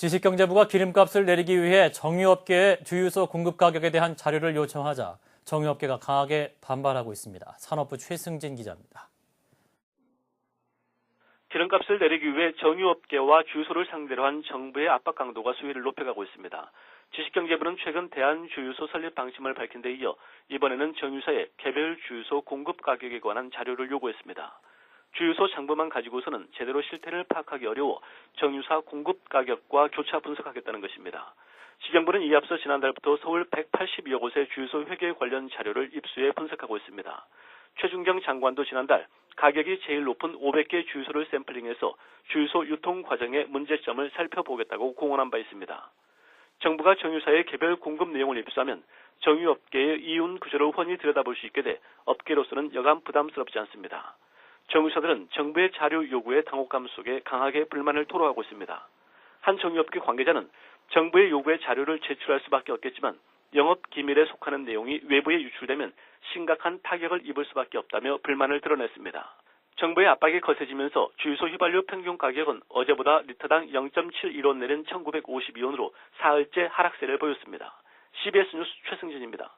지식경제부가 기름값을 내리기 위해 정유업계의 주유소 공급 가격에 대한 자료를 요청하자 정유업계가 강하게 반발하고 있습니다. 산업부 최승진 기자입니다. 기름값을 내리기 위해 정유업계와 주유소를 상대로 한 정부의 압박 강도가 수위를 높여가고 있습니다. 지식경제부는 최근 대한주유소 설립 방침을 밝힌 데 이어 이번에는 정유사의 개별 주유소 공급 가격에 관한 자료를 요구했습니다. 주유소 장부만 가지고서는 제대로 실태를 파악하기 어려워 정유사 공급 가격과 교차 분석하겠다는 것입니다. 시정부는 이에 앞서 지난달부터 서울 182여 곳의 주유소 회계 관련 자료를 입수해 분석하고 있습니다. 최준경 장관도 지난달 가격이 제일 높은 500개 주유소를 샘플링해서 주유소 유통 과정의 문제점을 살펴보겠다고 공언한 바 있습니다. 정부가 정유사의 개별 공급 내용을 입수하면 정유업계의 이윤 구조를 훤히 들여다볼 수 있게 돼 업계로서는 여간 부담스럽지 않습니다. 정유사들은 정부의 자료 요구에 당혹감 속에 강하게 불만을 토로하고 있습니다. 한 정유업계 관계자는 정부의 요구에 자료를 제출할 수밖에 없겠지만 영업 기밀에 속하는 내용이 외부에 유출되면 심각한 타격을 입을 수밖에 없다며 불만을 드러냈습니다. 정부의 압박이 거세지면서 주유소 휘발유 평균 가격은 어제보다 리터당 0.71원 내린 1952원으로 사흘째 하락세를 보였습니다. CBS 뉴스 최승진입니다.